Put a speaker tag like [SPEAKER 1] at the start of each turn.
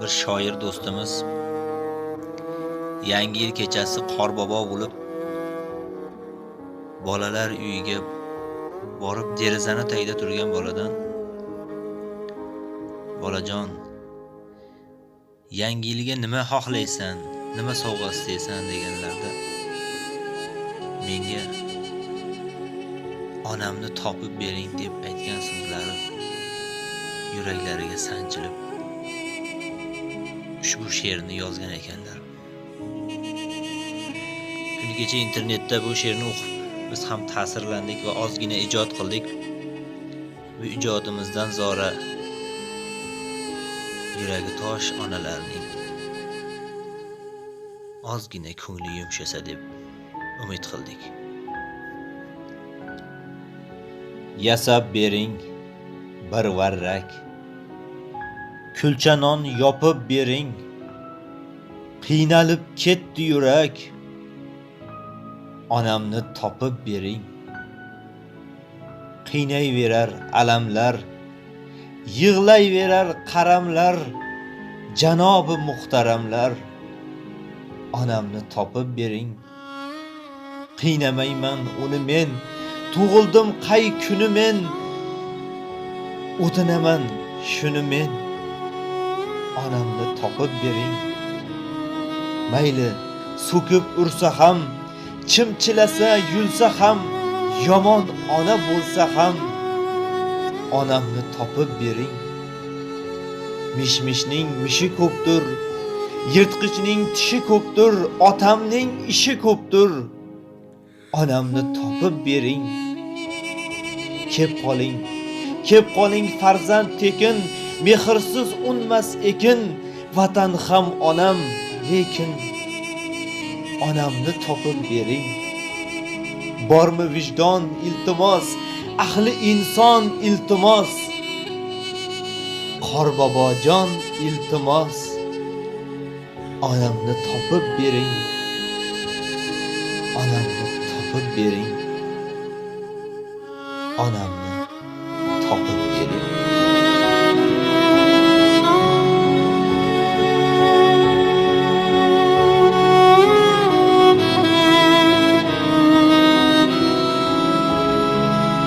[SPEAKER 1] bir shoir do'stimiz. Yangi yil kechasi qorbobo bo'lib bolalar uyiga borib derazani tagida turgan boladan Bolajon Yangi yilga nima xohlaysan, nima sovg'a istaysan deganlarda menga onamni topib bering deb aytgan so'zlari yuraklariga sanchilib ushbu she'rni yozgan ekanlar. Kuni kecha internetda bu she'rni o'qib biz ham ta'sirlandik va ozgina ijod qildik. Bu ijodimizdan zora yuragi tosh onalarning ozgina ko'ngli yumshasa deb umid qildik. Yasab bering bir varrak kulcha non yopib bering. Qiynalib ketdi yurak. Onamni topib bering. Qiynayverar alamlar yig'layverar qaramlar janobi muhtaramlar. Onamni topib bering. Qiynamayman uni men. Tug'ildim qay kuni men. O'tinaman shuni men. Onamni topib bering. Mayli so'kib ursa ham chimchilasa yulsa ham yomon ona bo'lsa ham onamni topib bering. Mishmishning mishi ko'pdir yirtqichning tishi ko'pdir otamning ishi ko'pdir. Onamni topib bering. Kep qoling kep qoling farzand tekin mehrsiz unmas ekin vatan ham onam. Lekin onamni topib bering. Bormi vijdon iltimos? Ahli inson iltimos? Qorbobojon iltimos? Onamni topib bering. Onamni topib bering. Onamni